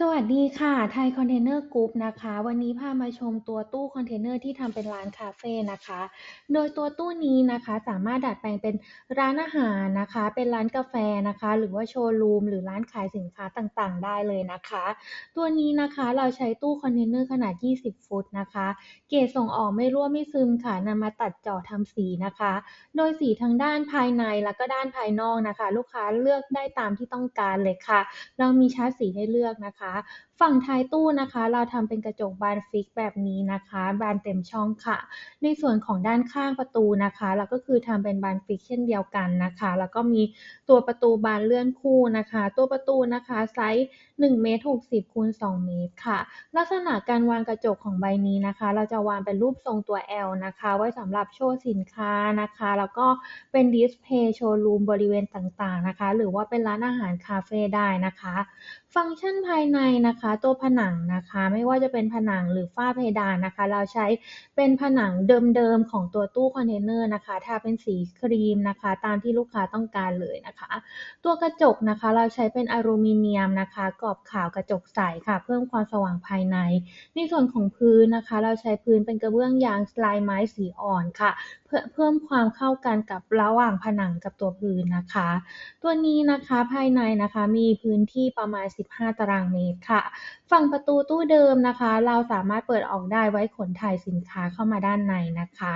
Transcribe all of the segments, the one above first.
สวัสดีค่ะ ไทยคอนเทนเนอร์กรุ๊ปนะคะ วันนี้พามาชมตัวตู้คอนเทนเนอร์ที่ทำเป็นร้านคาเฟ่นะคะ โดยตัวตู้นี้นะคะสามารถดัดแปลงเป็นร้านอาหารนะคะ เป็นร้านกาแฟนะคะ หรือว่าโชว์รูมหรือร้านขายสินค้าต่างๆ ได้เลยนะคะ ตัวนี้นะคะเราใช้ตู้คอนเทนเนอร์ขนาด 20 ฟุตนะคะ เกรดส่งออกไม่รั่วไม่ซึมค่ะนำมาตัดเจาะทำสีนะคะ โดยสีทั้งด้านภายในแล้วก็ด้านภายนอกนะคะ ลูกค้าเลือกได้ตามที่ต้องการเลยค่ะ เรามีชาร์ตสีให้เลือกนะคะนะคะ ฝั่งท้ายตู้นะคะ เราทำเป็นกระจกบานฟิกแบบนี้นะคะ บานเต็มช่องค่ะ ในส่วนของด้านข้างประตูนะคะ เราก็คือทำเป็นบานฟิกเช่นเดียวกันนะคะ แล้วก็มีตัวประตูบานเลื่อนคู่นะคะ ตัวประตูนะคะไซส์1เมตร60คูณ2เมตรค่ะ ลักษณะการวางกระจกของใบนี้นะคะ เราจะวางเป็นรูปทรงตัว L นะคะ ไว้สำหรับโชว์สินค้านะคะ แล้วก็เป็นดิสเพย์โชว์รูมบริเวณต่างๆนะคะ หรือว่าเป็นร้านอาหารคาเฟ่ได้นะคะ ฟังก์ชันภายในนะคะตัวผนังนะคะ ไม่ว่าจะเป็นผนังหรือฝ้าเพดานนะคะ เราใช้เป็นผนังเดิมๆของตัวตู้คอนเทนเนอร์นะคะทาเป็นสีครีมนะคะ ตามที่ลูกค้าต้องการเลยนะคะ ตัวกระจกนะคะ เราใช้เป็นอลูมิเนียมนะคะ กรอบขาวกระจกใสค่ะ เพิ่มความสว่างภายใน ในส่วนของพื้นนะคะ เราใช้พื้นเป็นกระเบื้องยางลายไม้สีอ่อนค่ะ เพื่อเพิ่มความเข้ากันกับระหว่างผนังกับตัวพื้นนะคะ ตัวนี้นะคะภายในนะคะมีพื้นที่ประมาณ 15 ตารางเมตรค่ะฝั่งประตูตู้เดิมนะคะ เราสามารถเปิดออกได้ไว้ขนถ่ายสินค้าเข้ามาด้านในนะคะ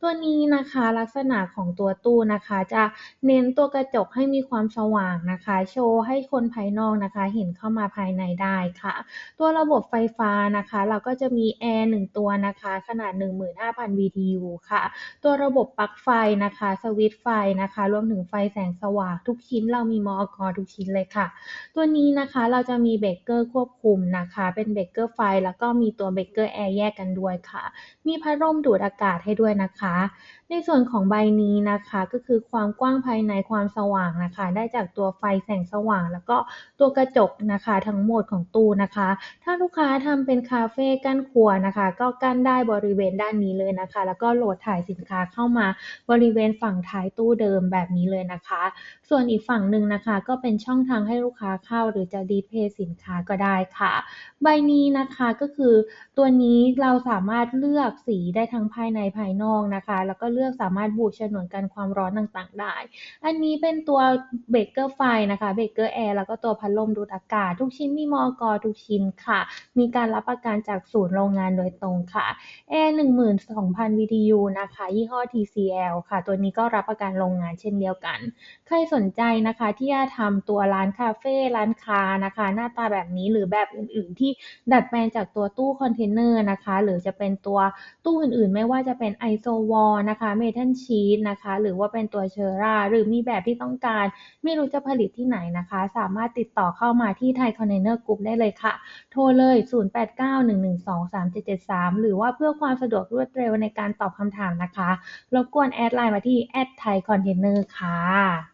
ตัวนี้นะคะลักษณะของตัวตู้นะคะ จะเน้นตัวกระจกให้มีความสว่างนะคะ โชว์ให้คนภายนอกนะคะ เห็นเข้ามาภายในได้ค่ะ ตัวระบบไฟฟ้านะคะ เราก็จะมีแอร์1ตัวนะคะ ขนาด 15,000 BTU ค่ะ ตัวระบบปลั๊กไฟนะคะ สวิตช์ไฟนะคะ รวมถึงไฟแสงสว่างทุกชิ้นเรามีมอกทุกชิ้นเลยค่ะ ตัวนี้นะคะเราจะมีเบรกเกอร์ควบคุมนะคะ เป็นเบเกอร์ไฟแล้วก็มีตัวเบเกอร์แอร์แยกกันด้วยค่ะ มีพัดลมดูดอากาศให้ด้วยนะคะ ในส่วนของใบนี้นะคะก็คือความกว้างภายในความสว่างนะคะ ได้จากตัวไฟแสงสว่าง แล้วก็ตัวกระจกนะคะ ทั้งหมดของตู้นะคะ ถ้าลูกค้าทำเป็นคาเฟ่กั้นครัวนะคะ ก็กั้นได้บริเวณด้านนี้เลยนะคะ แล้วก็โหลดถ่ายสินค้าเข้ามาบริเวณฝั่งท้ายตู้เดิมแบบนี้เลยนะคะ ส่วนอีกฝั่งหนึ่งนะคะ ก็เป็นช่องทางให้ลูกค้าเข้า หรือจะดีเพย์สินค้าก็ได้ค่ะ ใบนี้นะคะก็คือตัวนี้เราสามารถเลือกสีได้ทั้งภายในภายนอกนะคะ แล้วก็เลือกือกสามารถบูดฉนวนกันความร้อนต่างๆ ได้ อันนี้เป็นตัวเบเกอร์ไฟนะคะเบเกอร์แอร์แล้วก็ตัวพัดลมดูดอากาศ ทุกชิ้นมีมอกทุกชิ้นค่ะ มีการรับประกันจากศูนย์โรงงานโดยตรงค่ะแอร์12,000 BTU นะคะ ยี่ห้อ TCL ค่ะ ตัวนี้ก็รับประกันโรงงานเช่นเดียวกัน ใครสนใจนะคะที่จะทำตัวร้านคาเฟ่ร้านค้านะคะ หน้าตาแบบนี้หรือแบบอื่นๆ ที่ดัดแปลงจากตัวตู้คอนเทนเนอร์นะคะ หรือจะเป็นตัวตู้อื่นๆ ไม่ว่าจะเป็นไอโซวอลนะคะเมทัลชีสนะคะ หรือว่าเป็นตัวเชอร่า หรือมีแบบที่ต้องการ ไม่รู้จะผลิตที่ไหนนะคะ สามารถติดต่อเข้ามาที่ไทยคอนเทนเนอร์กรุ๊ปได้เลยค่ะ โทรเลย 0891123773 หรือว่าเพื่อความสะดวกรวดเร็วในการตอบคำถามนะคะ รบกวนแอดไลน์มาที่แอดไทยคอนเทนเนอร์ค่ะ